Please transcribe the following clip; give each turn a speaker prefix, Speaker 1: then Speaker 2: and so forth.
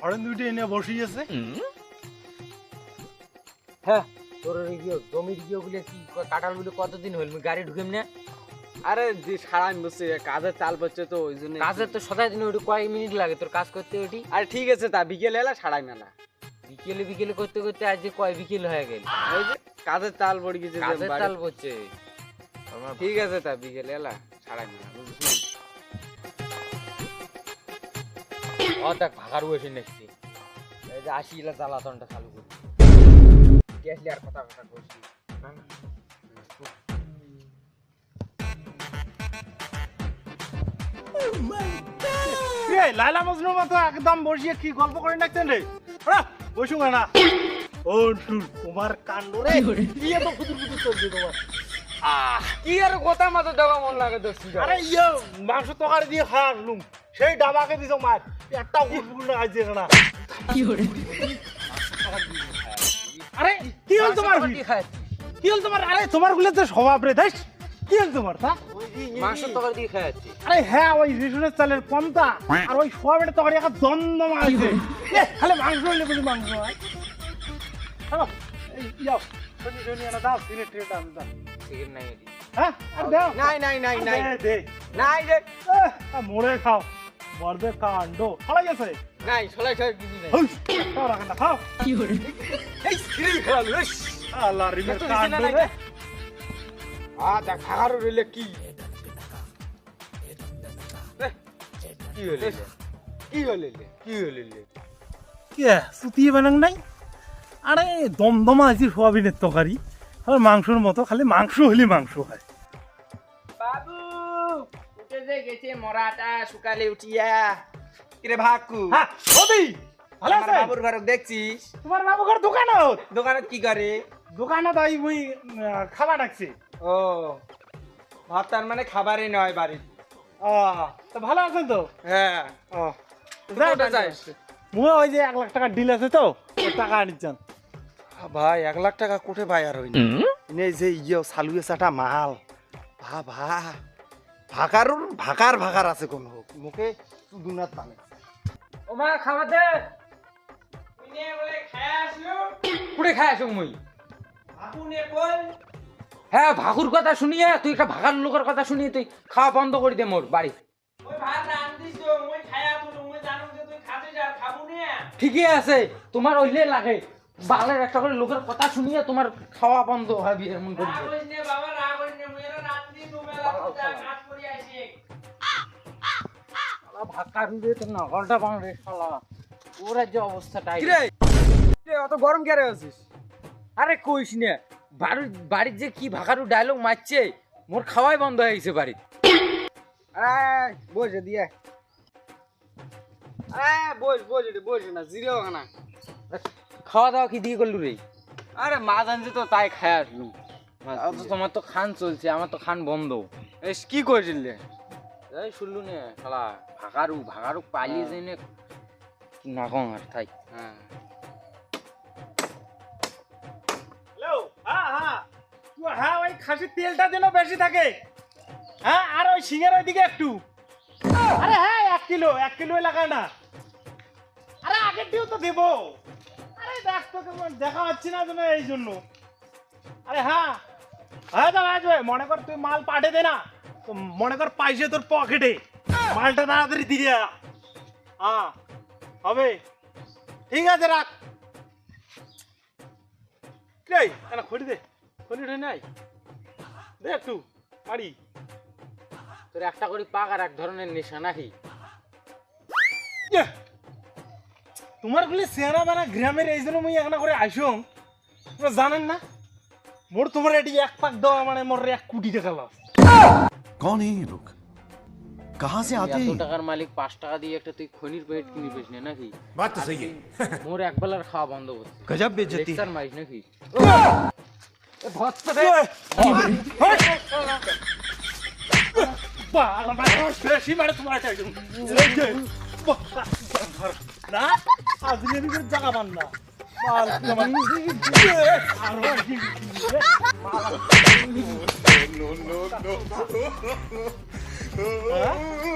Speaker 1: Horn দুইটা এনে বসিয়েছে
Speaker 2: হ্যাঁ। তোর গিয়ে জমির গিয়ে গুলো কি কাটালগুলো কতদিন হইল? গাড়ি ঢুকেম না?
Speaker 3: আরে যে সারাই বসে কাজে চাল পড়ছে তো ওই জন্য
Speaker 2: কাজের তো সদাই দিন কয়েক মিনিট লাগে তোর কাজ করতে
Speaker 3: আরে ঠিক আছে তা বিকেলে এলা সারাই মেলা।
Speaker 2: বিকেলে বিকেলে করতে করতে আজ যে কয় বিকেল হয়ে গেল?
Speaker 3: ওই যে কাজের চাল পড়ে গেছে
Speaker 2: কাজের তাল আমার
Speaker 3: ঠিক আছে তা বিকেলে এলা বুঝলি
Speaker 2: ও দেখ ভাগার বসে নেছি এই যে আশি এলা জ্বালাতনটা চালু গেছলি আর কথা কথা করছি না। না
Speaker 1: লাইলা মজনুর মতো একদম বসিয়ে কি গল্প করে রাখছেন রে? আহ, বসুন না। ও তোমার কাণ্ড রে। কি চলছে তোমার?
Speaker 3: কি আর মাথা দেওয়া মন লাগে
Speaker 1: আরে ইয়ে মাংস তরকারি দিয়ে খাওয়া লুম সেই ডাবাকে দিছো মাছ একটা উঠবুল না আজ না। আরে কি হল তোমার?
Speaker 2: কি
Speaker 1: হল তোমার? আরে তোমারগুলো তো স্বভাব রে কি হল তোমার তা?
Speaker 2: মাংস তরকারি দিয়ে খাচ্ছি
Speaker 1: আরে হ্যাঁ ওই রেশনের চালের পন্তা। আর ওই সোয়াবিনের তরকারি একটা দ্বন্দ্ব আছে। খালি মাংস হইলে মাংস হয়। হ্যালো, এই যাও। শনি শনি এনে দাও তিনে ট্রে দাও দাও।
Speaker 2: চিকেন নাই
Speaker 1: হ্যাঁ? আর দাও।
Speaker 3: নাই নাই নাই নাই।
Speaker 1: দে, দে।
Speaker 3: নাই
Speaker 1: আ, মোড়ে খাও। মরবে কাণ্ড। ফলাই গেছে?
Speaker 3: নাই সলাই সলাই কিছু নাই।
Speaker 1: খাও রাখেন না খাও
Speaker 3: এই স্ক্রিন খেলালো
Speaker 1: আল্লাহ রিমের কাণ্ড রে।
Speaker 3: আ দেখ কি? কি হলে? কি হলে কি হলে
Speaker 1: কে সুতিয়ে বানাং নাই? আরে দমদমা আছে সোয়াবিনের তরকারি। আর মাংসর মতো খালি মাংস হলে মাংস হয়।
Speaker 3: বাবু উঠে যে গেছে মরাটা শুকালে উঠিয়া। কিরে ভাকু?
Speaker 1: হ্যাঁ ওদি ভালো আছে
Speaker 3: বাবুর ঘরক দেখছিস?
Speaker 1: তোমার বাবুকার দোকানত?
Speaker 3: দোকানত কি করে?
Speaker 1: দোকানত আই মুই খাবার ডাকছি
Speaker 3: ও ভাত তার মানে খাবারই নয় বাড়ি
Speaker 1: ও তো ভালো আছেন তো?
Speaker 3: হ্যাঁ।
Speaker 1: ও
Speaker 3: যাস?
Speaker 1: ওই যে এক লাখ টাকার ডিল আছে তো টাকা আনিচ্ছেন
Speaker 3: ভাই এক লাখ টাকা কোঠে ভাই আর হইনি। নে যে ইয়ে সালুয়ে সাটা মাল। ভা ভা ভাকার ভাকার ভাকার আছে কোন হোক। মুখে দুনাত পানে
Speaker 2: ও মা খাবার দে। কুড়ে খাই আসুক মুই। হ্যাঁ ভাগুর কথা শুনিয়ে তুই একটা ভাগার লোকের কথা শুনিয়ে তুই খাওয়া বন্ধ করে দে মোর বাড়ি। ঠিকই আছে তোমার ওইলে লাগে। বালের একটা করে লোকের কথা শুনিয়ে তোমার খাওয়া বন্ধ হবে এমন করে? আরে কইস না বাড়ির যে কি ভাগারু ডায়লগ মারছে মোর খাওয়াই বন্ধ হয়ে গেছে বাড়ির।
Speaker 3: বস দিয়ে বস বস বস না জিরে না।
Speaker 2: খাওয়া দাওয়া কি দিয়ে করলু রে?
Speaker 3: আরে মাছ আনছি তো তাই খাই আসলু।
Speaker 2: আর তোমার তো খান চলছে আমার তো খান বন্ধ।
Speaker 3: এস কি করেছিলে
Speaker 2: এই শুনলু নে শালা ভাগারু ভাগারু পালিয়ে যাই নে। না কম আর তাই
Speaker 3: হ্যাঁ।
Speaker 1: হ্যালো হ্যাঁ হ্যাঁ। তুই হ্যাঁ ওই খাসির তেলটা যেন বেশি থাকে। হ্যাঁ আর ওই শিঙের ওইদিকে একটু। আরে হ্যাঁ এক কিলো এক কিলো লাগা না। আরে আগের দিয়েও তো দেবো। দেখ হচ্ছে না এই জন্য। আরে হ্যাঁ হ্যাঁ তো আসবে মনে কর তুই মাল দে না তো মনে কর পাইছে তোর পকেটে মালটা তাড়াতাড়ি দিয়ে হ্যাঁ হবে। ঠিক আছে রাখ। রে কেন খড়ি দে খড়ি উঠে নাই? দে একটু পারি
Speaker 2: তোর একটা করে পাক আর এক ধরনের নেশা নাকি
Speaker 1: ইয়ে! তোমার গুলি সেনা দানা গ্রামের এই জন্য মুই এখন করে আসুম তোমরা জানেন না মোর তোমার এটি এক পাক দেওয়া মানে মোর এক কোটি টাকা লস
Speaker 4: कौन है ये लोग कहाँ से आते
Speaker 2: এত
Speaker 4: हैं
Speaker 2: টাকার মালিক পাঁচ টাকা দিয়ে একটা তুই খনির পেট কিনে পেস নে নাকি
Speaker 4: बात तो सही है
Speaker 2: মোর এক বেলার খাওয়া বন্ধ করছে
Speaker 4: गजब बेइज्जती
Speaker 2: লেকচার মারিস নাকি
Speaker 1: বেশি মানে তোমার একটা একদম। এই যে, বাহ, না আজকে ভিতরে জায়গা পান না আরও হ্যাঁ?